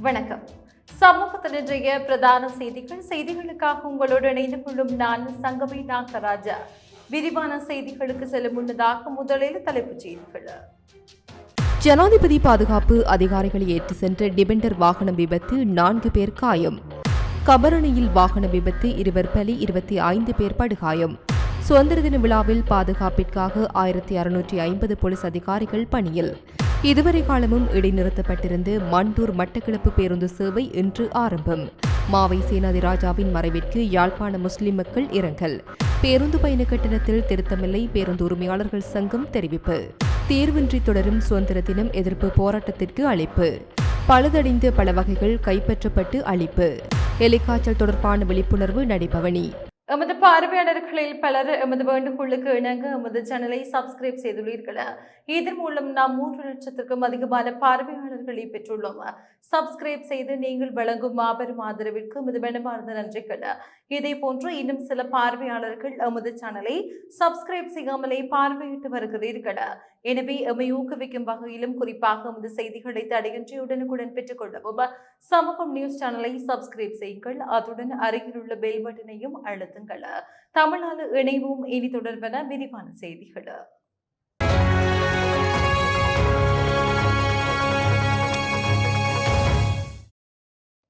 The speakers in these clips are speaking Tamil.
வணக்கம். சமூகத்தின் இன்றைய பிரதான செய்திகள். செய்திகளுக்காக உங்களோடு இணைந்து கொள்ளும் நான் சங்கவி நாகராஜா. விரிவான செய்திகளுக்கு செல்லும் முன்னதாக முதலில் தலைப்புச் செய்திகள். ஜனாதிபதி பாதுகாப்பு அதிகாரிகளை ஏற்றி சென்ற டிபெண்டர் வாகன விபத்து நான்கு பேர் காயம். கபரணியில் வாகன விபத்து இருவர் பலி இருபத்தி ஐந்து பேர் படுகாயம். சுதந்திர தின விழாவில் பாதுகாப்பிற்காக ஆயிரத்தி அறுநூற்றி ஐம்பது போலீஸ் அதிகாரிகள் பணியில். இதுவரை காலமும் இடைநிறுத்தப்பட்டிருந்த மண்டூர் மட்டக்களப்பு பேருந்து சேவை இன்று ஆரம்பம். மாவை சேனாதிராஜாவின் மறைவிற்கு யாழ்ப்பாண முஸ்லிம் மக்கள் இரங்கல். பேருந்து பயண கட்டணத்தில் திருத்தமில்லை பேருந்து உரிமையாளர்கள் சங்கம் தெரிவிப்பு. தேர்வின்றி தொடரும் சுதந்திர தினம் எதிர்ப்பு போராட்டத்திற்கு அழைப்பு. பழுதடைந்த பல வகைகள் கைப்பற்றப்பட்டு அழிப்பு எலிக்காய்ச்சல் தொடர்பான விழிப்புணர்வு நடைபவனி. எமது பார்வையாளர்களில் பலர் எமது வேண்டுகோளுக்கு இணங்க எமது சேனலை சப்ஸ்கிரைப் செய்துள்ளீர்கள். இதன் மூலம் நாம் மூன்று லட்சத்திற்கும் அதிகமான பார்வையாளர்களை பெற்றுள்ளோம். சப்ஸ்கிரைப் செய்து நீங்கள் வழங்கும் மாபெரும் ஆதரவிற்கு எமது மனமார்ந்த நன்றிகள். இதே போன்று இன்னும் சில பார்வையாளர்கள் எமது சேனலை சப்ஸ்கிரைப் செய்யாமலே பார்வையிட்டு வருகிறீர்கள். எனவே எம்மை ஊக்குவிக்கும் வகையிலும் குறிப்பாக எமது செய்திகளை தடையின்றி உடனுக்குடன் பெற்றுக்கொள்ளவும் சமூகம் நியூஸ் சேனலை சப்ஸ்கிரைப் செய்யுங்கள். அத்துடன் அருகிலுள்ள பெல் பட்டனையும் அழுத்துங்கள். தமிழ்நாடு இணைவும். இனி தொடர்பான விரிவான செய்திகள்.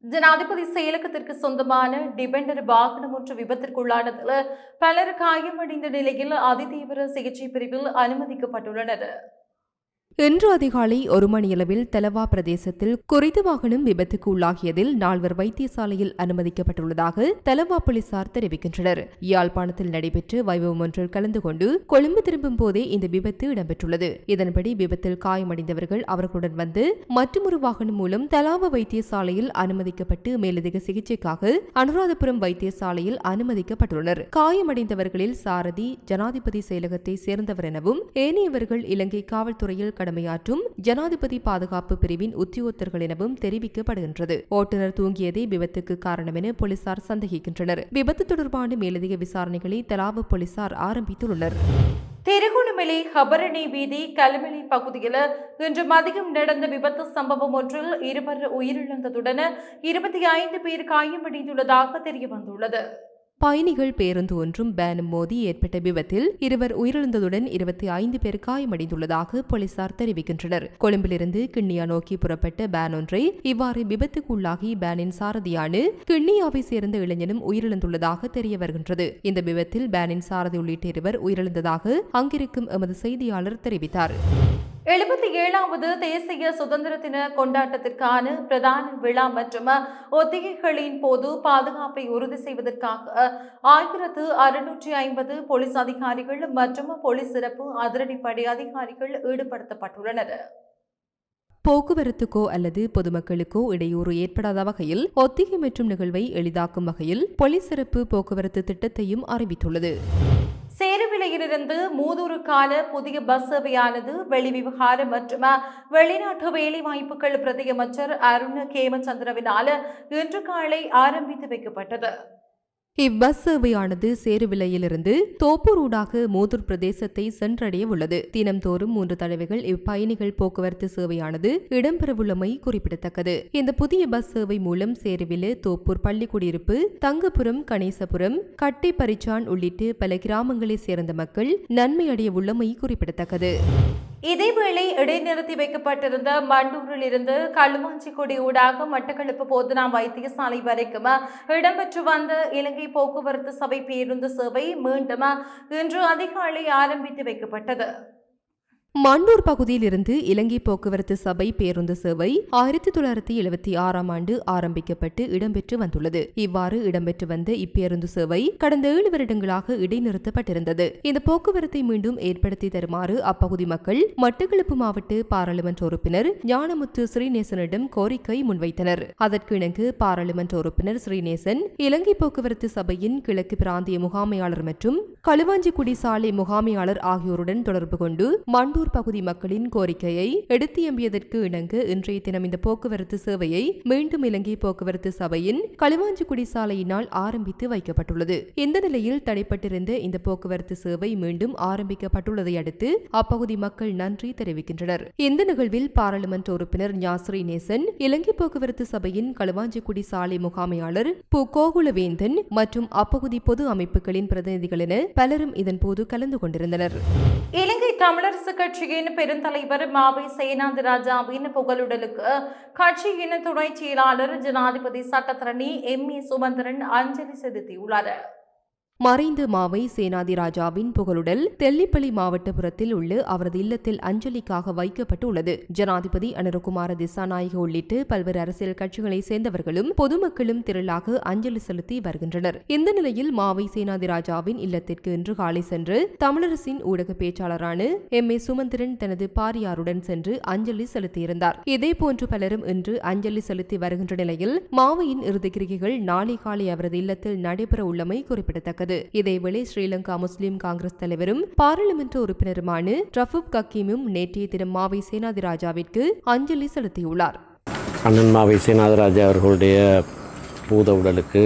ஜனாதிபதி செயலகத்திற்கு சொந்தமான டிபெண்டர் வாகனம் ஒன்று விபத்திற்குள்ளானதில் பலர் காயமடைந்த நிலையில் அதிதீவிர சிகிச்சை பிரிவில் அனுமதிக்கப்பட்டுள்ளனர். இன்று அதிகாலை ஒரு மணியளவில் தலவா பிரதேசத்தில் குறித்த வாகனம் விபத்துக்கு உள்ளாகியதில் நால்வர் வைத்தியசாலையில் அனுமதிக்கப்பட்டுள்ளதாக தெலவா போலீசார் தெரிவிக்கின்றனர். யாழ்ப்பாணத்தில் நடைபெற்ற வைபவம் ஒன்றில் கலந்து கொண்டு கொழும்பு திரும்பும் போதே இந்த விபத்து இடம்பெற்றுள்ளது. இதன்படி விபத்தில் காயமடைந்தவர்கள் அவர்களுடன் வந்து மற்றொரு வாகனம் மூலம் தலாவ வைத்தியசாலையில் அனுமதிக்கப்பட்டு மேலதிக சிகிச்சைக்காக அனுராதபுரம் வைத்தியசாலையில் அனுமதிக்கப்பட்டுள்ளனர். காயமடைந்தவர்களில் சாரதி ஜனாதிபதி செயலகத்தை சேர்ந்தவர் எனவும் ஏனையவர்கள் இலங்கை காவல்துறையில் கடமையாற்றும் ஜனாதிபதி பாதுகாப்பு பிரிவின் உத்தியோகத்தர்கள் எனவும் தெரிவிக்கப்படுகின்றது. ஓட்டுநர் தூங்கியதே விபத்துக்கு காரணம் என போலீசார் சந்தேகிக்கின்றனர். விபத்து தொடர்பான மேலதிக விசாரணைகளை தலாவ போலீசார் ஆரம்பித்துள்ளனர். திருகோணமலை ஹபரணி வீதி கல்மலை பகுதியில் இன்று மதியம் நடந்த விபத்து சம்பவம் ஒன்றில் இருவர் உயிரிழந்ததுடன் இருபத்தி ஐந்து பேர் காயமடைந்துள்ளதாக தெரிய வந்துள்ளது பயணிகள் பேருந்து ஒன்றும் பேனும் மோதி ஏற்பட்ட விபத்தில் இருவர் உயிரிழந்ததுடன் இருபத்தி ஐந்து பேர் காயமடைந்துள்ளதாக போலீசார் தெரிவிக்கின்றனர். கொழும்பிலிருந்து கிண்ணியா நோக்கி புறப்பட்ட பேன் ஒன்றை இவ்வாறு விபத்துக்குள்ளாகி பேனின் சாரதியான கிண்ணியாவை சேர்ந்த இளைஞனும் உயிரிழந்துள்ளதாக தெரிய வருகின்றது. இந்த விபத்தில் பேனின் சாரதி உள்ளிட்ட இருவர் உயிரிழந்ததாக அங்கிருக்கும் எமது செய்தியாளர் தெரிவித்தார். எழுபத்தி ஏழாவது தேசிய சுதந்திர தின கொண்டாட்டத்திற்கான பிரதான விழா மற்றும் ஒத்திகைகளின் போது பாதுகாப்பை உறுதி செய்வதற்காக ஆயிரத்து அறுநூற்றி ஐம்பது போலீஸ் அதிகாரிகள் மற்றும் போலீஸ் சிறப்பு அதிரடிப்படை அதிகாரிகள் ஈடுபடுத்தப்பட்டுள்ளனர். போக்குவரத்துக்கோ அல்லது பொதுமக்களுக்கோ இடையூறு ஏற்படாத வகையில் ஒத்திகை மற்றும் நிகழ்வை எளிதாக்கும் வகையில் போலீஸ் சிறப்பு போக்குவரத்து திட்டத்தையும் அறிவித்துள்ளது. சேருவிலையிலிருந்து மூதூருக்கான புதிய பஸ் சேவையானது வெளிவிவகாரம் மற்றும் வெளிநாட்டு வேலைவாய்ப்புகள் பிரதியமைச்சர் அருண் கேமச்சந்திரவினால் இன்று காலை ஆரம்பித்து வைக்கப்பட்டது. இவ்வஸ் சேவையானது சேருவிலையிலிருந்து தோப்பூர் ஊடாக மூதூர் பிரதேசத்தை சென்றடைய உள்ளது தினம்தோறும் மூன்று தடவைகள் இப்பயணிகள் போக்குவரத்து சேவையானது இடம்பெறவுள்ளமை குறிப்பிடத்தக்கது. இந்த புதிய பஸ் சேவை மூலம் சேருவில தோப்பூர் பள்ளிக்குடியிருப்பு தங்கபுரம் கணேசபுரம் கட்டை பரிச்சான் உள்ளிட்டு பல கிராமங்களைச் சேர்ந்த மக்கள் நன்மையடைய உள்ளமை குறிப்பிடத்தக்கது. இதேவேளை இடைநிறுத்தி வைக்கப்பட்டிருந்த மண்டூரில் இருந்து களுவாஞ்சிக்குடி ஊடாக மட்டக்களப்பு போதனா வைத்தியசாலை வரைக்கும் இடம்பெற்று வந்த இலங்கை போக்குவரத்து சபை பேருந்து சேவை மீண்டும் இன்று அதிகாலை ஆரம்பித்து வைக்கப்பட்டது. மண்டூர் பகுதியில் இருந்து இலங்கை போக்குவரத்து சபை பேருந்து சேவை ஆயிரத்தி தொள்ளாயிரத்தி எழுபத்தி ஆறாம் ஆண்டு ஆரம்பிக்கப்பட்டு இடம்பெற்று வந்துள்ளது. இவ்வாறு இடம்பெற்று வந்த இப்பேருந்து சேவை கடந்த ஏழு வருடங்களாக இடைநிறுத்தப்பட்டிருந்தது. இந்த போக்குவரத்தை மீண்டும் ஏற்படுத்தி தருமாறு அப்பகுதி மக்கள் மட்டக்களப்பு மாவட்ட பாராளுமன்ற உறுப்பினர் ஞானமுத்து ஸ்ரீநேசனிடம் கோரிக்கை முன்வைத்தனர். அதற்கு இணங்க பாராளுமன்ற உறுப்பினர் ஸ்ரீநேசன் இலங்கை போக்குவரத்து சபையின் கிழக்கு பிராந்திய முகாமையாளர் மற்றும் களுவாஞ்சிக்குடி சாலை முகாமையாளர் ஆகியோருடன் தொடர்பு கொண்டு மண்டூர் ஆத்தூர் பகுதி மக்களின் கோரிக்கையை எடுத்து எம்பியதற்கு இணங்க இன்றைய தினம் இந்த போக்குவரத்து சேவையை மீண்டும் இலங்கை போக்குவரத்து சபையின் களிவாஞ்சிக்குடி சாலையினால் ஆரம்பித்து வைக்கப்பட்டுள்ளது. இந்த நிலையில் தடைப்பட்டிருந்த இந்த போக்குவரத்து சேவை மீண்டும் ஆரம்பிக்கப்பட்டுள்ளதை அடுத்து அப்பகுதி மக்கள் நன்றி தெரிவிக்கின்றனர். இந்த நிகழ்வில் பாராளுமன்ற உறுப்பினர் ஞாஸ்ரீ நேசன் இலங்கை போக்குவரத்து சபையின் களுவாஞ்சிக்குடி சாலை முகாமையாளர் பு கோகுலவேந்தன் மற்றும் அப்பகுதி பொது அமைப்புகளின் பிரதிநிதிகள் என பலரும் இதன்போது கலந்து கொண்டிருந்தனர். இலங்கை தமிழரசு கட்சி கட்சியின் பெருந்தலைவர் மாவை சேனாதி ராஜாவின் புகழுடலுக்கு கட்சியின் துணை செயலாளர் ஜனாதிபதி சட்டத்தரணி எம் ஏ சுமந்திரன் அஞ்சலி செலுத்தியுள்ளார். மறைந்த மாவை சேனாதி ராஜாவின் புகழுடல் தெல்லிப்பள்ளி மாவட்டபுரத்தில் உள்ள அவரது இல்லத்தில் அஞ்சலிக்காக வைக்கப்பட்டுள்ளது. ஜனாதிபதி அனுரகுமார திசாநாயக உள்ளிட்டு பல்வேறு அரசியல் கட்சிகளைச் சேர்ந்தவர்களும் பொதுமக்களும் திரளாக அஞ்சலி செலுத்தி வருகின்றனர். இந்த நிலையில் மாவை சேனாதி ராஜாவின் இல்லத்திற்கு இன்று காலை சென்று தமிழரசின் ஊடக பேச்சாளரான எம். ஏ. சுமந்திரன் தனது பாரியாருடன் சென்று அஞ்சலி செலுத்தியிருந்தார். இதேபோன்று பலரும் இன்று அஞ்சலி செலுத்தி வருகின்ற நிலையில் மாவையின் இறுதிக்கிரிகைகள் நாளை காலை அவரது இல்லத்தில் நடைபெற உள்ளமை குறிப்பிடத்தக்கது. இதேவேளை ஸ்ரீலங்கா முஸ்லிம் காங்கிரஸ் தலைவரும் பாராளுமன்ற உறுப்பினருமான ரஃபூப் கக்கீமும் நேற்றைய தினம் மாவை சேனாதிராஜாவிற்கு அஞ்சலி செலுத்தியுள்ளார். அண்ணன் மாவை சேனாதிராஜா அவர்களுடைய பூத உடலுக்கு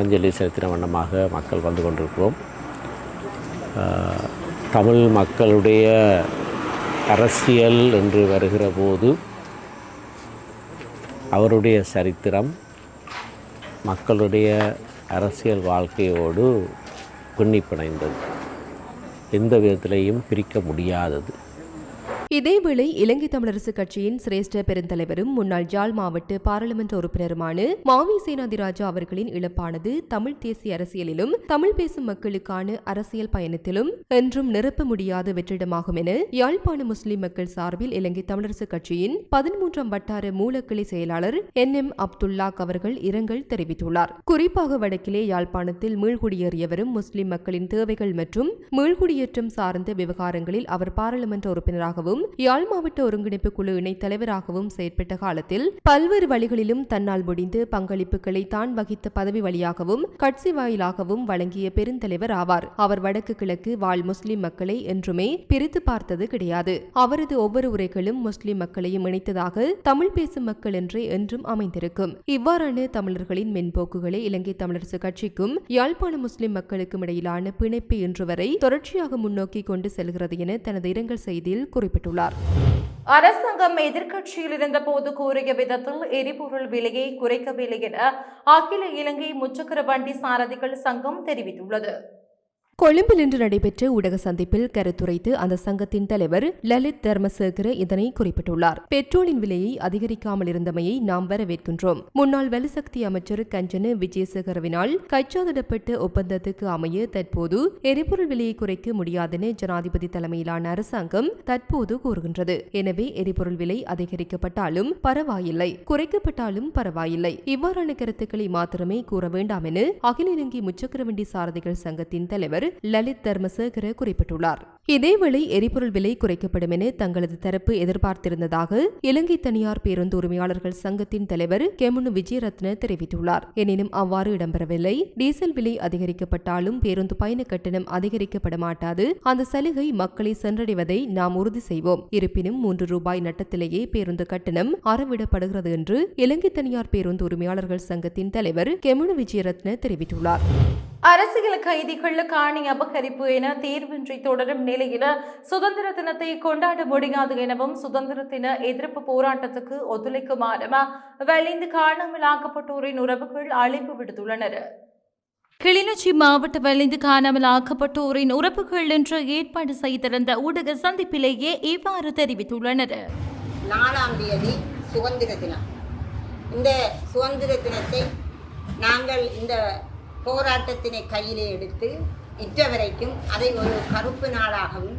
அஞ்சலி செலுத்தின வண்ணமாக மக்கள் வந்து கொண்டிருக்கிறோம். தமிழ் மக்களுடைய அரசியல் என்று வருகிற போது அவருடைய சரித்திரம் மக்களுடைய அரசியல் வாழ்க்கையோடு பின்னிப்பிணைந்தது. எந்த விதத்திலையும் பிரிக்க முடியாதது. இதேவேளை இலங்கை தமிழரசு கட்சியின் சிரேஷ்ட பெருந்தலைவரும் முன்னாள் ஜாழ் மாவட்ட பாராளுமன்ற உறுப்பினருமான மாவி சேனாதிராஜா அவர்களின் இழப்பானது தமிழ் தேசிய அரசியலிலும் தமிழ் பேசும் மக்களுக்கான அரசியல் பயணத்திலும் என்றும் நிரப்ப முடியாத வெற்றிடமாகும் என யாழ்ப்பாண முஸ்லிம் மக்கள் சார்பில் இலங்கை தமிழரசு கட்சியின் பதிமூன்றாம் வட்டார மூலக்கிளை செயலாளர் என் எம் அப்துல்லாக் அவர்கள் இரங்கல் தெரிவித்துள்ளார். குறிப்பாக வடக்கிலே யாழ்ப்பாணத்தில் மீள்குடியேறியவரும் முஸ்லிம் மக்களின் தேவைகள் மற்றும் மீள்குடியேற்றம் சார்ந்த விவகாரங்களில் அவர் பாராளுமன்ற உறுப்பினராகவும் யாழ் மாவட்ட ஒருங்கிணைப்பு குழு இணைத் தலைவராகவும் செயற்பட்ட காலத்தில் பல்வேறு வழிகளிலும் தன்னால் முடிந்து பங்களிப்புகளை தான் வகித்த பதவி வழியாகவும் கட்சி வாயிலாகவும் வழங்கிய பெருந்தலைவர் ஆவார். அவர் வடக்கு கிழக்கு வாழ் முஸ்லிம் மக்களை என்றுமே பிரித்து பார்த்தது கிடையாது. அவரது ஒவ்வொரு உரைகளும் முஸ்லிம் மக்களையும் இணைத்ததாக தமிழ் பேசும் மக்கள் என்றே என்றும் அமைந்திருக்கும். இவ்வாறான தமிழர்களின் மென்போக்குகளை இலங்கை தமிழரசு கட்சிக்கும் யாழ்ப்பாண முஸ்லிம் மக்களுக்கும் இடையிலான பிணைப்பு இன்று வரை தொடர்ச்சியாக முன்னோக்கி கொண்டு செல்கிறது என தனது இரங்கல் செய்தியில் குறிப்பிட்டுள்ளார் அரசாங்கம் எதிர்க்கட்சியில் இருந்தபோது கூறிய விதத்தில் எரிபொருள் விலையை குறைக்கவில்லை என அகில இலங்கை முச்சக்கர வண்டி சாரதிகள் சங்கம் தெரிவித்துள்ளது. கொழும்பில் இன்று நடைபெற்ற ஊடக சந்திப்பில் கருத்துரைத்து அந்த சங்கத்தின் தலைவர் லலித் தர்மசேகர இதனை குறிப்பிட்டுள்ளார். பெட்ரோலின் விலையை அதிகரிக்காமல் இருந்தமையை நாம் வரவேற்கின்றோம். முன்னாள் வலுசக்தி அமைச்சர் கஞ்சன விஜயசேகரவினால் கைச்சாதிடப்பட்ட ஒப்பந்தத்துக்கு அமைய தற்போது எரிபொருள் விலையை குறைக்க முடியாதென ஜனாதிபதி தலைமையிலான அரசாங்கம் தற்போது கூறுகின்றது. எனவே எரிபொருள் விலை அதிகரிக்கப்பட்டாலும் பரவாயில்லை. குறைக்கப்பட்டாலும் பரவாயில்லை. இவ்வாறான கருத்துக்களை மாத்திரமே கூற வேண்டாம் என அகில இலங்கை முச்சக்கரவண்டி சாரதிகள் சங்கத்தின் தலைவர் லலித் தர்மசேகர குறிப்பிட்டுள்ளார். இதேவேளை எரிபொருள் விலை குறைக்கப்படும் என தங்களது தரப்பு எதிர்பார்த்திருந்ததாக இலங்கை தனியார் பேருந்து உரிமையாளர்கள் சங்கத்தின் தலைவர் கெமுனு விஜயரத்ன தெரிவித்துள்ளார். எனினும் அவ்வாறு இடம்பெறவில்லை. டீசல் விலை அதிகரிக்கப்பட்டாலும் பேருந்து பயண கட்டணம் அதிகரிக்கப்பட மாட்டாது. அந்த சலுகை மக்களை சென்றடைவதை நாம் உறுதி செய்வோம். இருப்பினும் மூன்று ரூபாய் நட்டத்திலேயே பேருந்து கட்டணம் அறவிடப்படுகிறது என்று இலங்கை தனியார் பேருந்து உரிமையாளர்கள் சங்கத்தின் தலைவர் கெமுனு விஜயரத்ன தெரிவித்துள்ளார். அரசியல் கைதிகள் காணி அபகரிப்பு என தேர்வின்றி தொடரும் நிலையில சுதந்திர தினத்தை கொண்டாட முடியாது எனவும் சுதந்திர தின எதிர்ப்பு போராட்டத்துக்கு ஒத்துழைக்குமாறும் வலிந்து காணாமலாக்கப்பட்டோரின் உறவுகள் அழைப்பு விடுத்துள்ளனர். கிளிநொச்சி மாவட்ட வலிந்து காணாமல் ஆக்கப்பட்டோரின் உறவுகள் என்று ஏற்பாடு செய்திருந்த ஊடக சந்திப்பிலேயே இவ்வாறு தெரிவித்துள்ளனர். நாலாம் தேதி சுதந்திர தினம். இந்த சுதந்திர தினத்தை நாங்கள் இந்த போராட்டத்தினை கையிலே எடுத்து இற்ற வரைக்கும் அதை ஒரு கருப்பு நாளாகவும்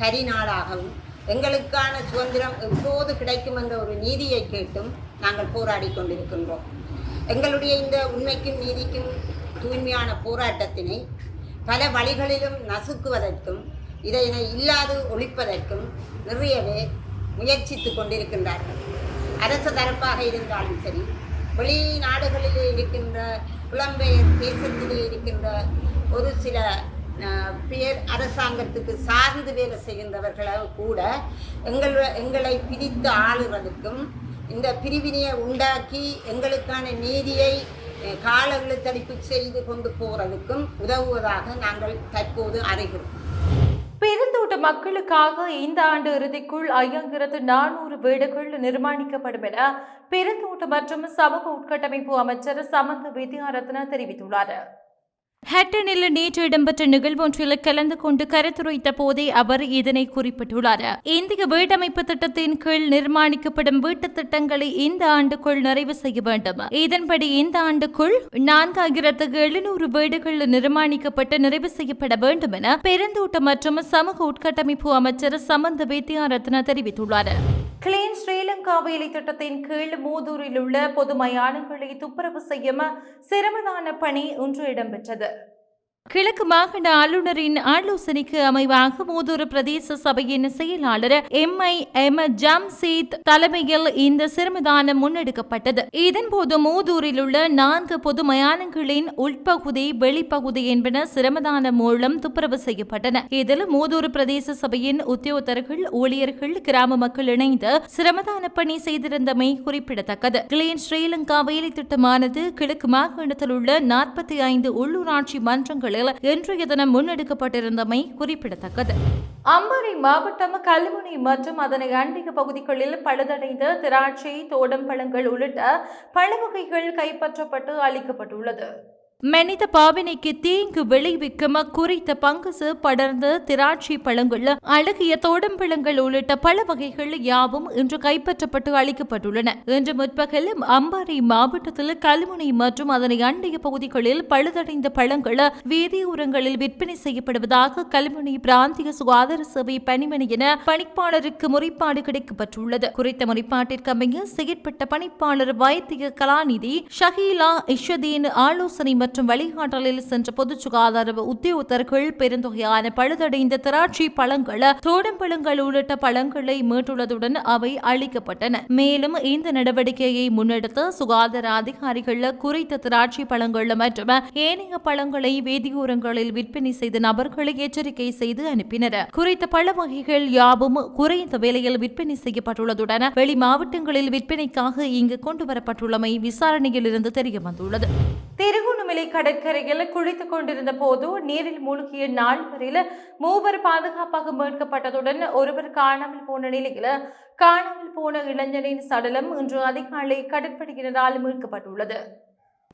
கரி நாளாகவும் எங்களுக்கான சுதந்திரம் எப்போது கிடைக்கும் என்ற ஒரு நீதியை கேட்டும் நாங்கள் போராடி கொண்டிருக்கின்றோம். எங்களுடைய இந்த உண்மைக்கும் நீதிக்கும் தூய்மையான போராட்டத்தினை பல வழிகளிலும் நசுக்குவதற்கும் இதனை இல்லாது ஒழிப்பதற்கும் நிறையவே முயற்சித்து கொண்டிருக்கின்றார்கள். அரசு தரப்பாக இருந்தாலும் சரி வெளிநாடுகளில் இருக்கின்ற புலம்பெயர் தேசத்திலே இருக்கின்ற ஒரு சில பேர் அரசாங்கத்துக்கு சார்ந்து வேலை செய்கின்றவர்களை கூட எங்கள் எங்களை பிரித்து ஆளுவதற்கும் இந்த பிரிவினையை உண்டாக்கி எங்களுக்கான நீதியை அஹ், கால செய்து கொண்டு போகிறதுக்கும் உதவுவதாக நாங்கள் தற்போது அறிகிறோம். பெருந்தோட்ட மக்களுக்காக இந்த ஆண்டு இறுதிக்குள் ஐயாயிரத்து நானூறு வீடுகள் நிர்மாணிக்கப்படும் என பெருந்தோட்ட மற்றும் சமூக உட்கட்டமைப்பு அமைச்சர் சமந்த வித்யாரத்ன தெரிவித்துள்ளார். ஹட்டனில் நேற்று இடம்பெற்ற நிகழ்வொன்றில் கலந்து கொண்டு கருத்துரைத்த போதே அவர் இதனை குறிப்பிட்டுள்ளார். இந்திய வீடமைப்பு திட்டத்தின் கீழ் நிர்மாணிக்கப்படும் வீட்டுத் திட்டங்களை இந்த ஆண்டுக்குள் நிறைவு செய்ய வேண்டும். இதன்படி இந்த ஆண்டுக்குள் நான்காயிரத்து எழுநூறு வீடுகள் நிர்மாணிக்கப்பட்டு நிறைவு செய்யப்பட வேண்டும் என பெருந்தோட்ட மற்றும் சமூக உட்கட்டமைப்பு அமைச்சர் சமந்த வித்யாரத்ன தெரிவித்துள்ளார். கிளீன் ஸ்ரீலங்கா வேலை திட்டத்தின் கீழ் மூதூரில் உள்ள பொது மயானங்களை துப்புரவு செய்யும் சிரமதான பணி ஒன்று இடம்பெற்றது. கிழக்கு மாகாண ஆளுநரின் ஆலோசனைக்கு அமைவாக மூதூர் பிரதேச சபையின் செயலாளர் எம். ஐ. எம். ஜம்சீத் தலைமையில் இந்த சிரமதானம் முன்னெடுக்கப்பட்டது. இதன்போது மூதூரில் உள்ள நான்கு பொது மயானங்களின் உள்பகுதி வெளிப்பகுதி என்பன சிரமதானம் மூலம் துப்புரவு செய்யப்பட்டன. இதில் மூதூர் பிரதேச சபையின் உத்தியோகத்தர்கள் ஊழியர்கள் கிராம மக்கள் இணைந்து சிரமதான பணி செய்திருந்தமை குறிப்பிடத்தக்கது. கிளீன் ஸ்ரீலங்கா வேலை திட்டமானது கிழக்கு மாகாணத்தில் உள்ள நாற்பத்தி ஐந்து உள்ளூராட்சி மன்றங்களில் இன்றைய தினம் முன்னெடுக்கப்பட்டிருந்தமை குறிப்பிடத்தக்கது. அம்பாறை மாவட்டம் கல்முனை மற்றும் அதனை அண்டிய பகுதிகளில் பழுதடைந்த திராட்சை தோடம்பழங்கள் உள்ளிட்ட பழ வகைகள் கைப்பற்றப்பட்டு அளிக்கப்பட்டுள்ளது மனித பாவனைக்கு தீங்கு விளைவிக்கும் குறித்த பங்குசு படர்ந்த திராட்சை பழங்கள் அழகிய தோடம்பழங்கள் உள்ளிட்ட பல வகைகள் யாவும் இன்று கைப்பற்றப்பட்டு அளிக்கப்பட்டுள்ளன. இன்று முற்பகல் அம்பாறை மாவட்டத்தில் கல்முனை மற்றும் அதனை அண்டைய பகுதிகளில் பழுதடைந்த பழங்கள் வீதியோரங்களில் விற்பனை செய்யப்படுவதாக கல்முனை பிராந்திய சுகாதார சேவை பணிமனையின பணிப்பாளருக்கு முறைப்பாடு கிடைக்கப்பட்டுள்ளது. குறித்த முறைப்பாட்டிற்கு அமைய செயற்பட்ட பணிப்பாளர் வைத்திய கலாநிதி ஷஹீலா இஷதீன் ஆலோசனை மற்றும் வழிகாட்டலில் சென்ற பொது சுகாதார உத்தியோகத்தர்கள் பெருந்தொகையான பழுதடைந்த திராட்சை பழங்கள் தோடம்பழங்கள் உள்ளிட்ட பழங்களை மீட்டுள்ளதுடன் அவை அளிக்கப்பட்டன மேலும் இந்த நடவடிக்கையை முன்னெடுத்து சுகாதார அதிகாரிகள் குறித்த திராட்சை பழங்கள் மற்றும் ஏனைய பழங்களை வேதியோரங்களில் விற்பனை செய்த நபர்களை எச்சரிக்கை செய்து அனுப்பினர். குறித்த பழ வகைகள் யாவும் குறைந்த விலையில் விற்பனை செய்யப்பட்டுள்ளதுடன் வெளி மாவட்டங்களில் விற்பனைக்காக இங்கு கொண்டு வரப்பட்டுள்ளமை விசாரணையில் இருந்து தெரிய வந்துள்ளது. திருகோணமலை கடற்கரையில் குளித்துக் கொண்டிருந்த போது நீரில் மூழ்கிய நால்வரில் மூவர் பாதுகாப்பாக மீட்கப்பட்டதுடன் ஒருவர் காணாமல் போன நிலையில் காணாமல் போன இளைஞரின் சடலம் இன்று அதிகாலை கடற்படையினரால் மீட்கப்பட்டுள்ளது.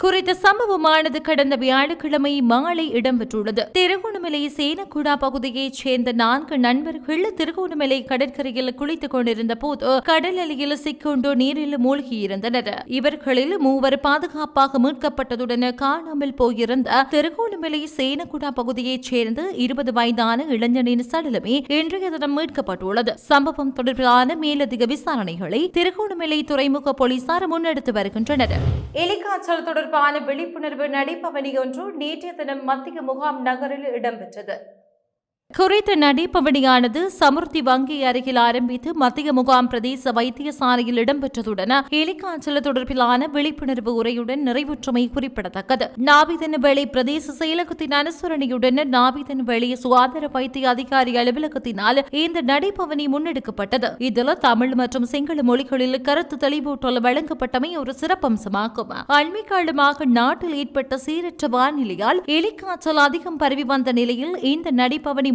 குறித்த சம்பவமானது கடந்த வியாழக்கிழமை மாலை இடம்பெற்றுள்ளது. திருகோணமலை சேனக்குடா பகுதியைச் சேர்ந்த நான்கு நண்பர்கள் திருகோணமலை கடற்கரையில் குளித்துக் கொண்டிருந்த போது கடல் அலையில் சிக்கொண்டு நீரில் மூழ்கியிருந்தனர். இவர்களில் மூவர் பாதுகாப்பாக மீட்கப்பட்டதுடன் காணாமல் போயிருந்த திருகோணமலை சேனக்குடா பகுதியைச் சேர்ந்த இருபது வயதான இளைஞனின் சடலமே இன்றைய தினம் மீட்கப்பட்டுள்ளது. சம்பவம் தொடர்பான மேலதிக விசாரணைகளை திருகோணமலை துறைமுக போலீசார் முன்னெடுத்து வருகின்றனர். எலிக்காய்ச்சல் தொடர்பான விழிப்புணர்வு நடைபவனி ஒன்று நேற்றைய தினம் மத்திய முகாம் நகரில் இடம்பெற்றது. குறித்த நடைபவனியானது சமுர்த்தி வங்கி அருகில் ஆரம்பித்து மத்திய முகாம் பிரதேச வைத்தியசாலையில் இடம்பெற்றதுடன் எலிக்காய்ச்சல் தொடர்பிலான விழிப்புணர்வு உரையுடன் நிறைவுற்றமை குறிப்பிடத்தக்கது. நாவிதன் வேளை பிரதேச செயலகத்தின் அனுசரணையுடன் நாவிதன் வேளை சுகாதார வைத்திய அதிகாரி அலுவலகத்தினால் இந்த நடைபவனி முன்னெடுக்கப்பட்டது. இதில் தமிழ் மற்றும் சிங்கள மொழிகளில் கருத்து தெளிவூட்டல் வழங்கப்பட்டமை ஒரு சிறப்பம்சமாகும். அண்மை காலமாக நாட்டில் ஏற்பட்ட சீரற்ற வானிலையால் எலிக்காய்ச்சல் அதிகம் பரவி வந்த நிலையில் இந்த நடைபவனி